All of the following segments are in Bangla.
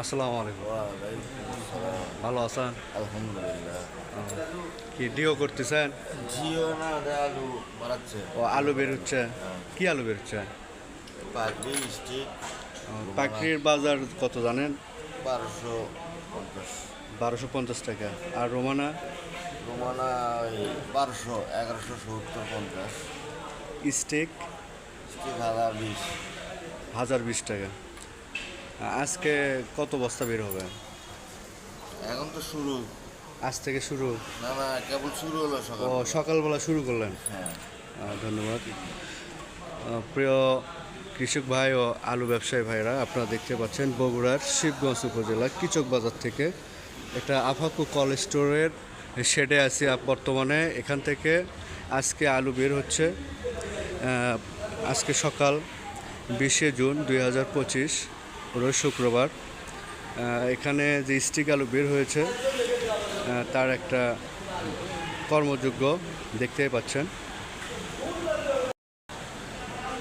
আসসালামু আলাইকুম। ভালো আছেন? আলহামদুলিল্লাহ। কি ডিও করতেছেন? জিও না আলু বাড়াচ্ছে। ও আলু বেরোচ্ছে? কি আলু বেরোচ্ছে? পাখির বাজার কত জানেন? বারোশো পঞ্চাশ। বারোশো পঞ্চাশ টাকা। আর রোমানা? রোমানা বারোশো এগারোশো সত্তর পঞ্চাশ। স্টেক? স্টিক হাজার বিশ। হাজার বিশ টাকা। আজকে কত বস্তা বের হবে? এখন তো শুরু। আজ থেকে শুরু? না না কেবল শুরু হলো ও সকাল সকালবেলা শুরু করলেন? হ্যাঁ। ধন্যবাদ। প্রিয় কৃষক ভাই ও আলু ব্যবসায়ী ভাইরা আপনারা দেখতে পাচ্ছেন বগুড়ার শিবগঞ্জ উপজেলা কিচক বাজার থেকে। এটা আফাকু কল স্টোরের শেডে আছি বর্তমানে। এখান থেকে আজকে আলু বের হচ্ছে। আজকে সকাল বিশে জুন দুই হাজার পঁচিশ। রোজ শুক্রবার এখানে যে স্টিক আলু বের হয়েছে তার একটা কর্মযোগ্য দেখতে পাচ্ছেন।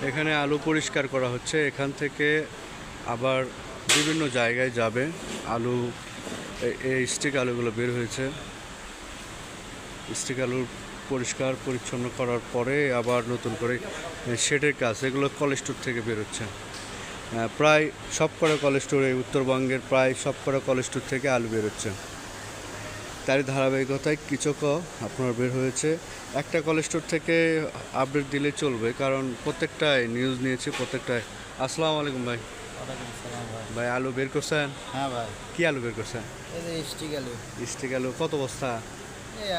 এখানে আলু পরিষ্কার করা হচ্ছে, এখান থেকে আবার বিভিন্ন জায়গায় যাবে আলু এই স্টিক আলুগুলো বের হয়েছে। স্টিক আলু পরিষ্কার পরিচ্ছন্ন করার পরে আবার নতুন করে শেডের কাজ, এগুলো কলেস্টোর থেকে বেরোচ্ছে প্রায় সব কটা কলেস্টোরে উত্তরবঙ্গের প্রায় সব কটা কলেস্টোর থেকে আলু বেরোচ্ছে। তারই ধারাবাহিকতায় কিছুকও আপনার বের হয়েছে। একটা কলেজ স্টোর থেকে আপডেট দিলে চলবে কারণ প্রত্যেকটায় নিউজ নিয়েছে প্রত্যেকটায় আসসালামু আলাইকুম ভাই। ভাই। আলু বের করছেন? হ্যাঁ ভাই। কি আলু বের করছেন? স্টিক আলু। স্টিক আলু কত বস্তা?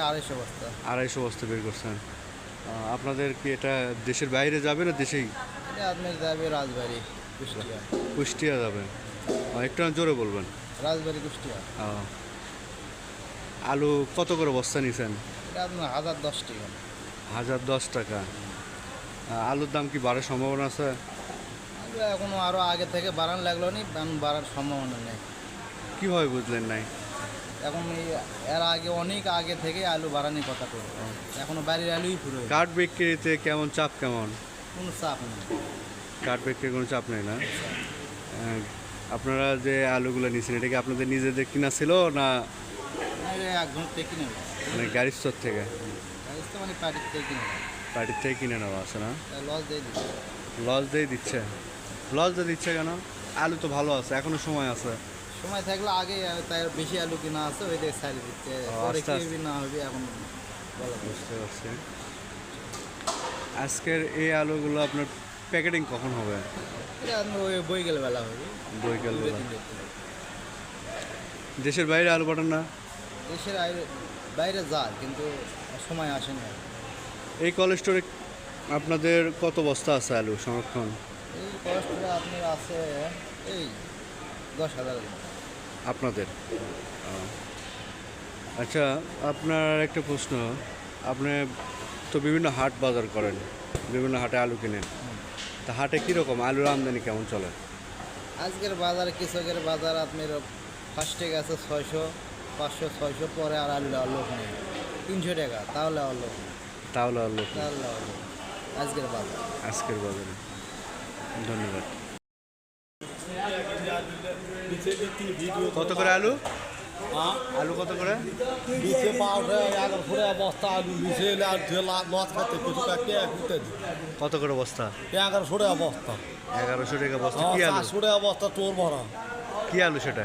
আড়াইশো বস্তা। আড়াইশো বস্তা বের করছেন। আপনাদের কি এটা দেশের বাইরে যাবে না দেশেই? আপনার যাবে রাজবাড়ি। কুষ্টিয়া। কুষ্টিয়া যাবে আহ, একটু জোরে বলবেন। রাজবাড়ি কুষ্টিয়া। আলু কত করে বস্তা নিছেন? হাজার দশ টাকা। হাজার দশ টাকা। আলুর দাম কি বাড়ার সম্ভাবনা আছে? আলু এখনও আরও আগে থেকে বাড়ান লাগল নি দাম বাড়ার সম্ভাবনা নেই। কীভাবে বুঝলেন নাই? এখন এর আগে অনেক আগে থেকে আলু বাড়ানোর কথা করে এখনও বাড়ির আলুই পুরো কাঠ বিক্রিতে কেমন চাপ কেমন? কোনো চাপ নেই। কাঠ বিক্রির কোনো চাপ নেই না। আপনারা যে আলুগুলো নিয়েছেন এটা কি আপনাদের নিজেদের কিনা ছিল না মানে গাড়ির স্তর থেকে? তো মানে থেকে কিনে নেওয়া আছে না? লস দিয়ে দিচ্ছে। লস দিয়ে দিচ্ছে? কেন? আলু তো ভালো আছে এখনও সময় আছে। সময় থাকলে আগে তাই বেশি আলু কিনা আছে ওই দিকে সাইড দিচ্ছে। পরে কি না হবে এখন বুঝতে পারছি। আজকের এই আলুগুলো আপনার প্যাকেটিং কখন হবে? বেলা বৈকাল বেলা দেশের বাইরে আলু পাঠান না? দেশের বাইরে যায় কিন্তু সময় আসে না। এই কলেজ স্টোরে আপনাদের কত বস্তা আছে আলু সংরক্ষণ? এই কষ্টটা আপনার আছে এই দশ হাজার আপনাদের। আচ্ছা আপনার একটা প্রশ্ন। আপনি তো বিভিন্ন হাট বাজার করেন বিভিন্ন হাটে আলু কিনেন। তা হাটে কীরকম? আলুর আমদানি কেমন চলে? আজকের বাজার কৃষকের বাজার আপনার ফার্স্টে গেছে ছয়শো পাঁচশো ছয়শো পরে আর আলু লোক নেই। তিনশো টাকা তাহলে আর লোক তাহলে আলু তাহলে আর লোক নেই। আজকের বাজার। আজকের বাজারে। ধন্যবাদ। কত করে আলু? আলু কত করে? ফুটে বস্তা আলু আর মাছ কিছু কাটতে ঘুরতে দি কত করে বস্তা? এগারো ফুটে বস্তা। এগারোশো টাকা বস্তা কি আলু? চারশো টাকা বস্তা তোর ভরা কি আলু সেটা?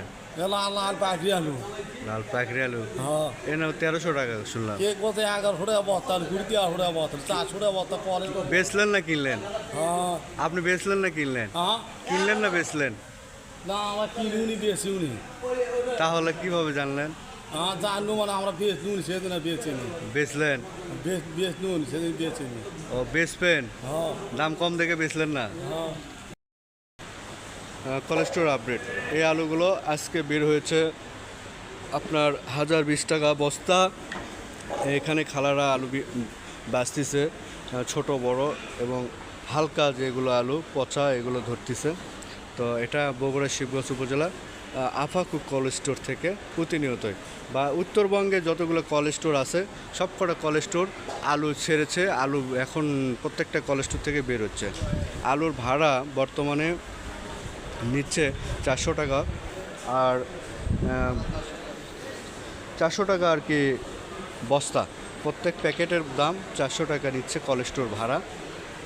লাল লাল পাখি আলু। লাল পাখরি আলু? হ্যাঁ। তেরোশো টাকা শুনলাম। কেক বলতে এগারো ফুটে বস্তা কুড়ি টাকা ফুটে বস্তা চারশো টাকা বস্তা পরে বেচলেন না কিনলেন? হ্যাঁ। আপনি বেচলেন না কিনলেন? হ্যাঁ। কিনলেন না বেচলেন? না আমরা বেশি উনি? তাহলে কীভাবে জানলেন? হ্যাঁ জানলু মানে আমরা বেশ নুন সেদিন বেচিনি বেচলেন? বেশ বেশ নুন সেদিন বেচিনি ও বেচবেন? দাম কম দেখে বেচলেন না? হ্যাঁ। কোলেস্টোর আপডেট এই আলুগুলো আজকে বের হয়েছে আপনার হাজার বিশ টাকা বস্তা। এখানে খালারা আলু বাঁচতেছে ছোট বড় এবং হালকা যেগুলো আলু পচা এগুলো ধরতেছে। তো এটা বগুড়া শিবগঞ্জ উপজেলা আফাকু কল স্টোর থেকে প্রতিনিয়তই। বা উত্তরবঙ্গে যতগুলো কল স্টোর আছে সব কটা কল স্টোর আলু ছেড়েছে, আলু এখন প্রত্যেকটা কল স্টোর থেকে বের হচ্ছে। আলুর ভাড়া বর্তমানে নিচ্ছে চারশো টাকা আর চারশো টাকা আর কি বস্তা। প্রত্যেক প্যাকেটের দাম চারশো টাকা নিচ্ছে কল স্টোর ভাড়া।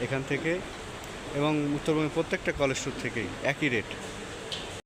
এখান থেকে এবং উত্তরবঙ্গের প্রত্যেকটা কলেজ স্টোর থেকেই একই রেট